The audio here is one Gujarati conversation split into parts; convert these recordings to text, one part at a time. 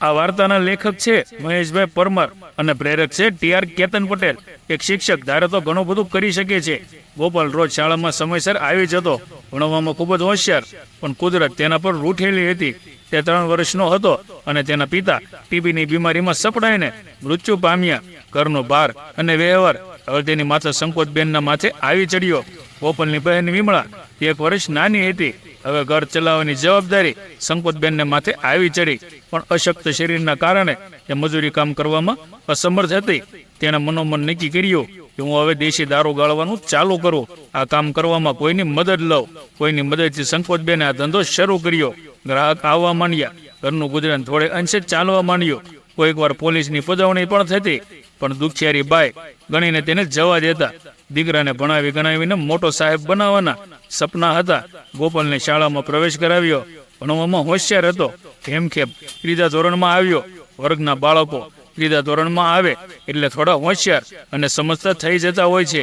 આ વાર્તાના લેખક છે મહેશભાઈ પરમાર અને પ્રેરક છે ટી આર કેતન પટેલ. એક શિક્ષક, ધારે તો ઘણું બધું કરી શકે છે. ગોપાલ રોજ શાળામાં સમયસર આવી જતો ભણવામાં ખૂબ જ હોશિયાર, પણ કુદરત તેના પર રૂઠેલી હતી. તે ત્રણ વર્ષનો હતો અને તેના પિતા ટીબીની બીમારીમાં સપડાઈને મૃત્યુ પામ્યા. ઘરનો ભાર અને વ્યવહાર, હવે તેની માથે સંકોચબેનના માથે આવી ચડ્યો. ગોપાલની બહેન વિમળા એક વર્ષ નાની હતી. હવે ઘર ચલાવવાની જવાબદારી સંકોતબેનને માથે આવી ચડી. પણ અશક્ત શરીરના કારણે તે મજૂરી કામ કરવામાં અસમર્થ હતી. તેણે મનોમન નક્કી કર્યું કે હું હવે દેશી દારૂ ગાળવાનું ચાલુ કરું. આ કામ કરવામાં કોઈની મદદ લઉં. કોઈની મદદથી સંકોચબેને આ ધંધો શરૂ કર્યો. ગ્રાહક આવવા માંડ્યા. ઘરનું ગુજરાન થોડે અંશે ચાલવા માંડ્યું. કોઈક વાર પોલીસની પજવણી પણ થતી, પણ દુખિયારી બાઈ ગણીને તેને જવા દેતા. દીકરાને ભણાવી ગણાવીને મોટો સાહેબ બનાવવાના સપના હતા. ગોપાલને શાળામાં પ્રવેશ કરાવ્યો. ભણવામાં હોશિયાર હતો. હેમખેમ ત્રીજા ધોરણમાં આવ્યો. વર્ગના બાળકો ત્રીજા ધોરણમાં આવે એટલે થોડા હોશિયાર અને સમજતા થઈ જતા હોય છે.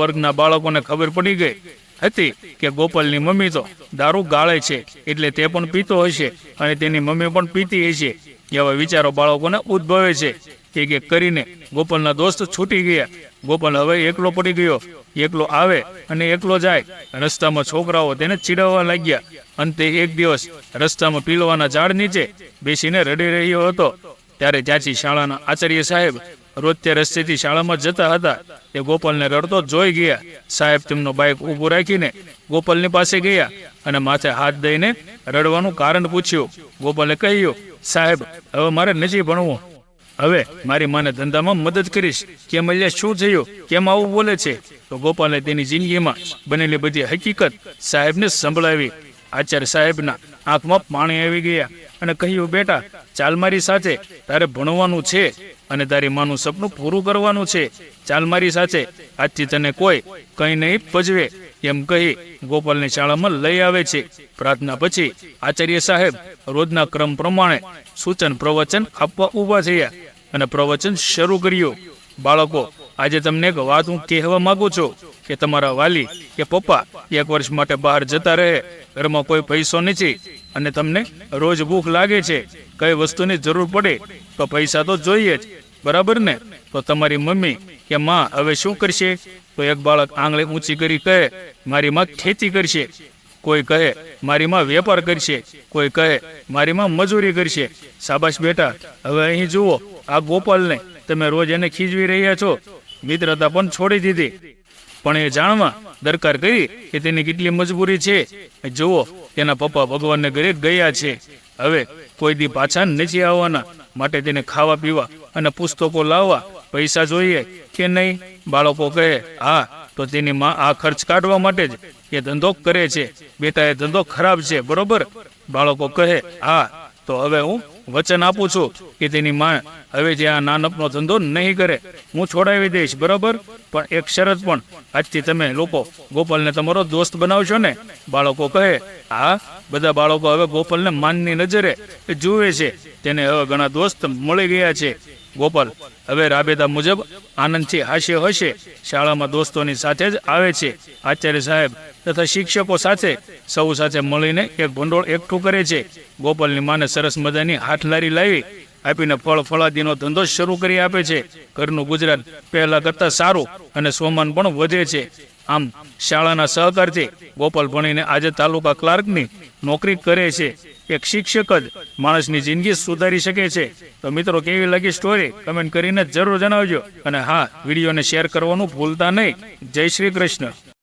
વર્ગના બાળકોને ખબર પડી ગઈ હતી કે ગોપાલની મમ્મી તો દારૂ ગાળે છે, એટલે તે પણ પીતો હશે અને તેની મમ્મી પણ પીતી હશે. એવા વિચારો બાળકોને ઉદ્ભવે છે. એક એક કરીને ગોપાલના દોસ્ત છૂટી ગયા. ગોપાલ હવે એકલો પડી ગયો. એકલો આવે અને એકલો જાય. રસ્તામાં છોકરાઓ તેને ચીડવવા લાગ્યા. અંતે એક દિવસ રસ્તામાં પીલવાના ઝાડ નીચે બેસીને રડી રહ્યો હતો. ત્યારે ચાચી શાળાના આચાર્ય સાહેબ રોજ તે રસ્તેથી શાળામાં જતા હતા. તે ગોપાલને રડતો જોઈ ગયા. સાહેબ તેમનો બાઇક ઊભું રાખીને ગોપાલની પાસે ગયા અને માથે હાથ દઈને રડવાનું કારણ પૂછ્યું. ગોપાલે કહ્યું, સાહેબ, હવે મારે નથી ભણવું. હવે મારી માને ધંધામાં મદદ કરીશ. કેમ અલ્યા, શું થયું? કેમ આવું બોલે છે? તો ગોપાલે તેની જિંદગીમાં બનેલી બધી હકીકત સાહેબને સંભળાવી. આચાર્ય સાહેબના આંખમાં પાણી આવી ગયા અને કહ્યું, બેટા, ચાલ મારી સાથે. તારે ભણવાનું છે. અને તારી માનું સપનું પૂરું કરવાનું છે. ચાલ મારી સાથે. આજથી તને કોઈ કંઈ નહીં પજવે એમ કહી ગોપાલને શાળામાં લઈ આવે છે. પ્રાર્થના પછી આચાર્ય સાહેબ રોજના ક્રમ પ્રમાણે સૂચન પ્રવચન આપવા ઊભા થયા અને પ્રવચન શરૂ કર્યું. બાળકો, આજે તમને એક વાત હું કહેવા માંગુ છું. કે તમારા વાલી કે પપ્પા એક વર્ષ માટે બહાર જતા રહે, ઘરમાં કોઈ પૈસો નથી અને તમને રોજ ભૂખ લાગે છે, કઈ વસ્તુની જરૂર પડે, તો પૈસા તો જોઈએ જ, બરાબર ને? તો તમારી મમ્મી કે માં હવે શું કરશે? તો એક બાળક આંગળી ઊંચી કરી કહે, મારી માં ખેતી કરશે. કોઈ કહે, મારી માં વેપાર કરશે. કોઈ કહે, મારી માં મજૂરી કરશે. સાબાશ બેટા, હવે અહીં જુઓ, આ ગોપાલને તમે રોજ એને ખીજવી રહ્યા છો. મિત્રતા પણ છોડી દીધી. પણ એ જાણવા દરકાર કરી કે તેની કેટલી મજબૂરી છે. જુઓ, તેના પપ્પા ભગવાનને ઘરે ગયા છે. હવે કોઈ દી પાછા નથી આવવાના. માટે તેને ખાવા પીવા અને પુસ્તકો લાવવા પૈસા જોઈએ કે નહીં? બાળકો કહે, હા, તો તેની માં આ ખર્ચ કાઢવા માટે જ એ ધંધો કરે છે. બેટા એ ધંધો ખરાબ છે, બરોબર? બાળકો કહે, હા તો હવે હું વચન આપું છું કે તેની માં હવે જે આ નાનપનો ધંધો નહીં કરે, હું છોડાવી દઈશ, બરોબર? પણ એક શરત પણ, આજથી તમે લોકો ગોપાલને તમારો દોસ્ત બનાવશો ને? બાળકો કહે, હા, બધા બાળકો હવે ગોપાલને માનની નજરે જુએ છે. તેને હવે ઘણા દોસ્ત મળી ગયા છે. ગોપાલ, હવે રાબેતા મુજબ આનંદથી હાસ્ય હશે. શાળામાં દોસ્તોની સાથે જ આવે છે. આચાર્ય સાહેબ તથા શિક્ષકો સાથે સૌ સાથે મળીને એક ભંડોળ એકઠું કરે છે. ગોપાલની માને સરસ મજાની હાથલારી લાવી આપીને ફળ ફળાદીનો ધંધો શરૂ કરી આપે છે. ઘરનું ગુજરાન પહેલા કરતાં સારું અને સોમાન પણ વધે છે. આમ શાળાના સહકારથી ગોપાલ ભણીને આજે તાલુકા ક્લાર્કની નોકરી કરે છે. એક શિક્ષક જ માણસની જિંદગી સુધારી શકે છે. તો મિત્રો, કેવી લાગી સ્ટોરી કમેન્ટ કરીને જરૂર જણાવજો. અને હા, વિડીયોને શેર કરવાનું ભૂલતા નહીં. જય શ્રી કૃષ્ણ.